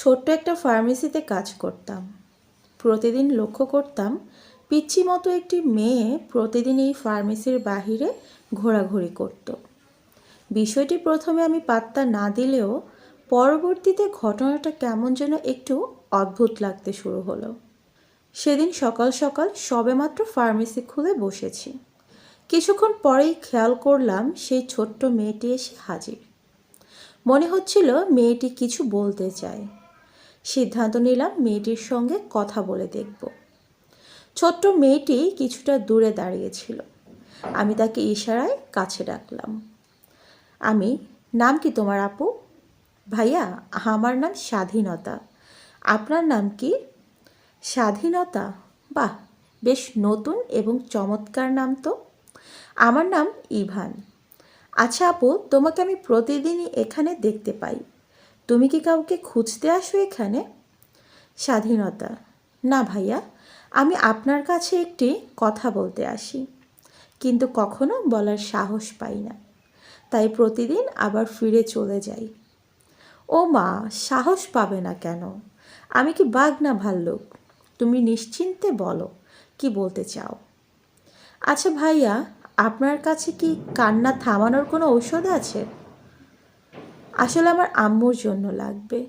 ছোট্ট একটা ফার্মেসিতে কাজ করতাম। প্রতিদিন লক্ষ্য করতাম, পিচ্ছি মতো একটি মেয়ে প্রতিদিন এই ফার্মেসির বাহিরে ঘোরাঘুরি করত। বিষয়টি প্রথমে আমি পাত্তা না দিলেও পরবর্তীতে ঘটনাটা কেমন যেন একটু অদ্ভুত লাগতে শুরু হলো। সেদিন সকাল সকাল সবেমাত্র ফার্মেসি খুলে বসেছি। কিছুক্ষণ পরেই খেয়াল করলাম সেই ছোট্ট মেয়েটি এসে হাজির। মনে হচ্ছিল মেয়েটি কিছু বলতে চায়। সিদ্ধান্ত নিলাম মেয়েটির সঙ্গে কথা বলে দেখব। ছোট্ট মেয়েটি কিছুটা দূরে দাঁড়িয়েছিল। আমি তাকে ইশারায় কাছে ডাকলাম। আমি, নাম কি তোমার আপু? ভাইয়া, আমার নাম স্বাধীনতা। আপনার নাম কি? স্বাধীনতা? বাহ, বেশ নতুন এবং চমৎকার নাম তো। আমার নাম ইভান। আচ্ছা আপু, তোমাকে আমি প্রতিদিনই এখানে দেখতে পাই। তুমি কি কাউকে খুঁজতে আসো এখানে? স্বাধীনতা। না ভাইয়া, আমি আপনার কাছে একটি কথা বলতে আসি। কিন্তু কখনো বলার সাহস পাই না। তাই প্রতিদিন আবার ফিরে চলে যাই। ও মা, সাহস পাবে না কেন? আমি কি বাঘ না ভাল্লুক তুমি নিশ্চিন্তে বলো, কি বলতে চাও? আচ্ছা ভাইয়া, আপনার কাছে কি কান্না থামানোর কোনো ঔষধ আছে? আসলে আমার আম্মুর জন্য লাগবে।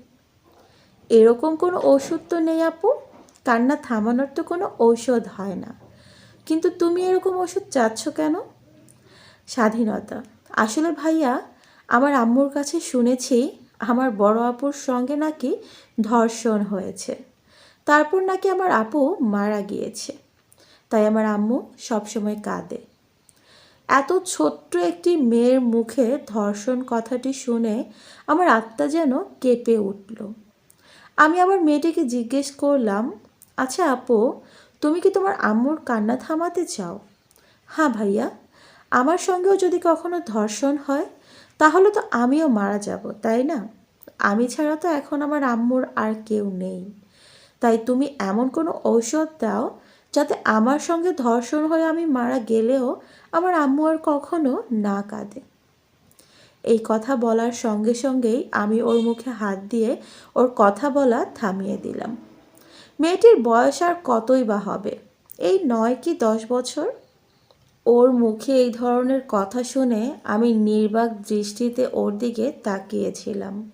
এরকম কোনো ওষুধ তো নেই আপু। কান্না থামানোর তো কোনো ঔষধ হয় না। কিন্তু তুমি এরকম ওষুধ চাচ্ছ কেন? স্বাধীনতা। আসলে ভাইয়া, আমার আম্মুর কাছে শুনেছি আমার বড় আপুর সঙ্গে নাকি ধর্ষণ হয়েছে। তারপর নাকি আমার আপু মারা গিয়েছে। তাই আমার আম্মু সবসময় কাঁদে। এত ছোট্ট একটি মেয়ের মুখে ধর্ষণ কথাটি শুনে আমার আত্মা যেন কেঁপে উঠল। আমি আবার মেয়েটিকে জিজ্ঞেস করলাম আচ্ছা আপু, তুমি কি তোমার আম্মুর কান্না থামাতে চাও? হ্যাঁ ভাইয়া, আমার সঙ্গেও যদি কখনো ধর্ষণ হয়, তাহলে তো আমিও মারা যাব, তাই না? আমি ছাড়া তো এখন আমার আম্মুর আর কেউ নেই। তাই তুমি এমন কোনো ঔষধ দাও যাতে আমার সঙ্গে ধর্ষণ হয়ে আমি মারা গেলেও আমার আম্মু আর কখনো না কাঁদে। এই কথা বলার সঙ্গে সঙ্গেই আমি ওর মুখে হাত দিয়ে ওর কথা বলা থামিয়ে দিলাম। মেয়েটির বয়স আর কতই বা হবে? এই নয় কি দশ বছর? ওর মুখে এই ধরনের কথা শুনে আমি নির্বাক দৃষ্টিতে ওর দিকে তাকিয়েছিলাম।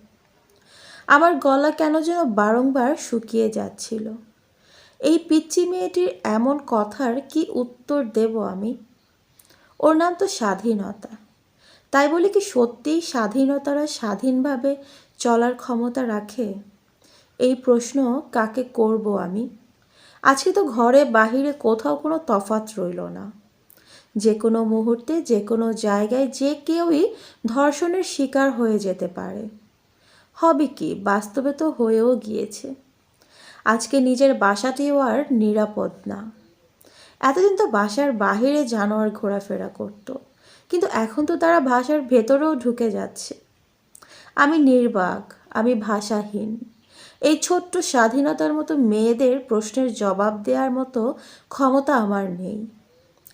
আমার গলা কেন যেন বারংবার শুকিয়ে যাচ্ছিল। এই পিচ্চি মেয়েটির এমন কথার কি উত্তর দেব আমি? ওর নাম তো স্বাধীনতা। তাই বলে কি সত্যিই স্বাধীনতারা স্বাধীনভাবে চলার ক্ষমতা রাখে? এই প্রশ্ন কাকে করব আমি? আজকে তো ঘরে বাহিরে কোথাও কোনো তফাত রইল না। যে কোনো মুহূর্তে, যে কোনো জায়গায়, যে কেউই ধর্ষণের শিকার হয়ে যেতে পারে। হবে কি? বাস্তবে তো হয়েও গিয়েছে। আজকে নিজের বাসাটিও আর নিরাপদ না। এতদিন তো বাসার বাহিরে জানোয়ার ঘোরাফেরা করতো, কিন্তু এখন তো তারা ভাষার ভেতরেও ঢুকে যাচ্ছে। আমি নির্বাক, আমি ভাষাহীন। এই ছোট্ট স্বাধীনতার মতো মেয়েদের প্রশ্নের জবাব দেওয়ার মতো ক্ষমতা আমার নেই।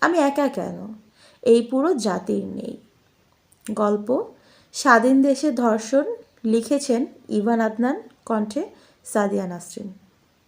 আমি একা কেন? এই পুরো জাতির নেই। গল্প, স্বাধীন দেশে ধর্ষণ, লিখেছেন ইভান আদনান, কণ্ঠে সাদিয়া নাসরিন।